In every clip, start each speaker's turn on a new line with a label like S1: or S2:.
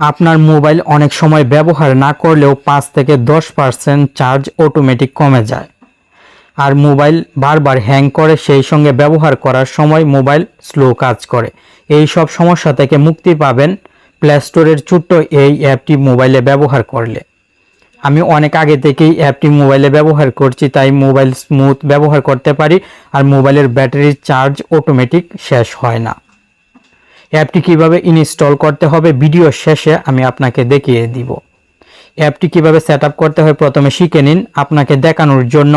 S1: আপনার মোবাইল অনেক সময় ব্যবহার না করলেও পাঁচ থেকে দশ পার্সেন্ট চার্জ অটোমেটিক কমে যায়। আর মোবাইল বারবার হ্যাং করে, সেই সঙ্গে ব্যবহার করার সময় মোবাইল স্লো কাজ করে। এই সব সমস্যা থেকে মুক্তি পাবেন প্লে স্টোরের ছোট্ট এই অ্যাপটি মোবাইলে ব্যবহার করলে। আমি অনেক আগে থেকেই অ্যাপটি মোবাইলে ব্যবহার করছি, তাই মোবাইল স্মুথ ব্যবহার করতে পারি আর মোবাইলের ব্যাটারির চার্জ অটোমেটিক শেষ হয় না। অ্যাপটি কীভাবে ইনস্টল করতে হবে ভিডিও শেষে আমি আপনাকে দেখিয়ে দিব। অ্যাপটি কীভাবে সেট করতে হয় প্রথমে শিখে নিন। আপনাকে দেখানোর জন্য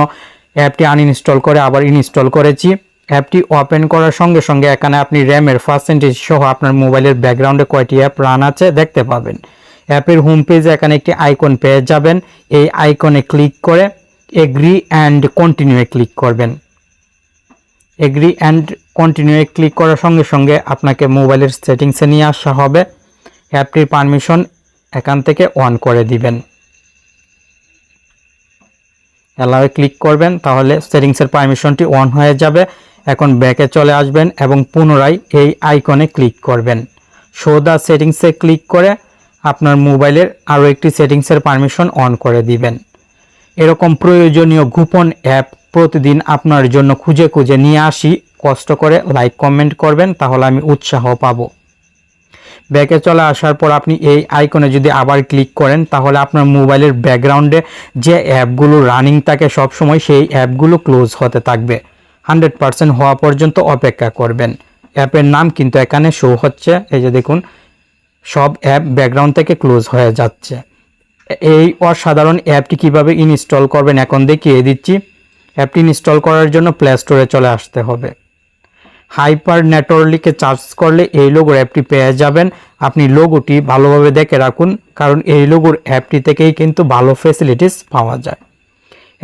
S1: অ্যাপটি আনইনস্টল করে আবার ইনস্টল করেছি। অ্যাপটি ওপেন করার সঙ্গে সঙ্গে এখানে আপনি র্যামের পার্সেন্টেজ সহ আপনার মোবাইলের ব্যাকগ্রাউন্ডে কয়টি অ্যাপ রান আছে দেখতে পাবেন। অ্যাপের হোম পেজে এখানে একটি আইকন পেয়ে যাবেন। এই আইকনে ক্লিক করে এগ্রি অ্যান্ড কন্টিনিউয়ে ক্লিক করবেন। এগ্রি অ্যান্ড কন্টিনিউয়ে ক্লিক করার সঙ্গে সঙ্গে আপনাকে মোবাইলের সেটিংসে নিয়ে আসা হবে। অ্যাপটির পারমিশন এখান থেকে অন করে দিবেন। অ্যালাওয়ে ক্লিক করবেন, তাহলে সেটিংসের পারমিশনটি অন হয়ে যাবে। এখন ব্যাকে চলে আসবেন এবং পুনরায় এই আইকনে ক্লিক করবেন। শো দ্য সেটিংসে ক্লিক করে আপনার মোবাইলের আরও একটি সেটিংসের পারমিশন অন করে দিবেন। এরকম প্রয়োজনীয় গোপন অ্যাপ প্রতিদিন আপনার জন্য খুঁজে খুঁজে নিয়ে আসি। কষ্ট করে লাইক কমেন্ট করবেন, তাহলে আমি উৎসাহ পাবো। ব্যাকে চলে আসার পর আপনি এই আইকনে যদি আবার ক্লিক করেন, তাহলে আপনার মোবাইলের ব্যাকগ্রাউন্ডে যে অ্যাপগুলো রানিং থাকে সবসময় সেই অ্যাপগুলো ক্লোজ হতে থাকবে। হান্ড্রেড পার্সেন্ট হওয়া পর্যন্ত অপেক্ষা করবেন। অ্যাপের নাম কিন্তু এখানে শো হচ্ছে। এই যে দেখুন, সব অ্যাপ ব্যাকগ্রাউন্ড থেকে ক্লোজ হয়ে যাচ্ছে। এই অসাধারণ অ্যাপটি কীভাবে ইনস্টল করবেন এখন দেখিয়ে দিচ্ছি। অ্যাপটি ইনস্টল করার জন্য প্লে স্টোরে চলে আসতে হবে। হাইপার নেটওয়ার্ককে চার্জ করলে এই লোগোর অ্যাপটি পেয়ে যাবেন। আপনি লোগোটি ভালোভাবে দেখে রাখুন, কারণ এই লোগোর অ্যাপটি থেকেই কিন্তু ভালো ফেসিলিটিস পাওয়া যায়।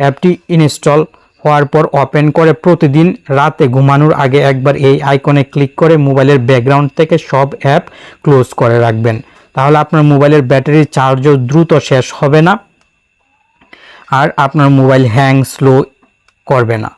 S1: অ্যাপটি ইনস্টল হওয়ার পর ওপেন করে প্রতিদিন রাতে ঘুমানোর আগে একবার এই আইকনে ক্লিক করে মোবাইলের ব্যাকগ্রাউন্ড থেকে সব অ্যাপ ক্লোজ করে রাখবেন। তাহলে আপনার মোবাইলের ব্যাটারি চার্জও দ্রুত শেষ হবে না। আর আপনার মোবাইল হ্যাং স্লো করবে না।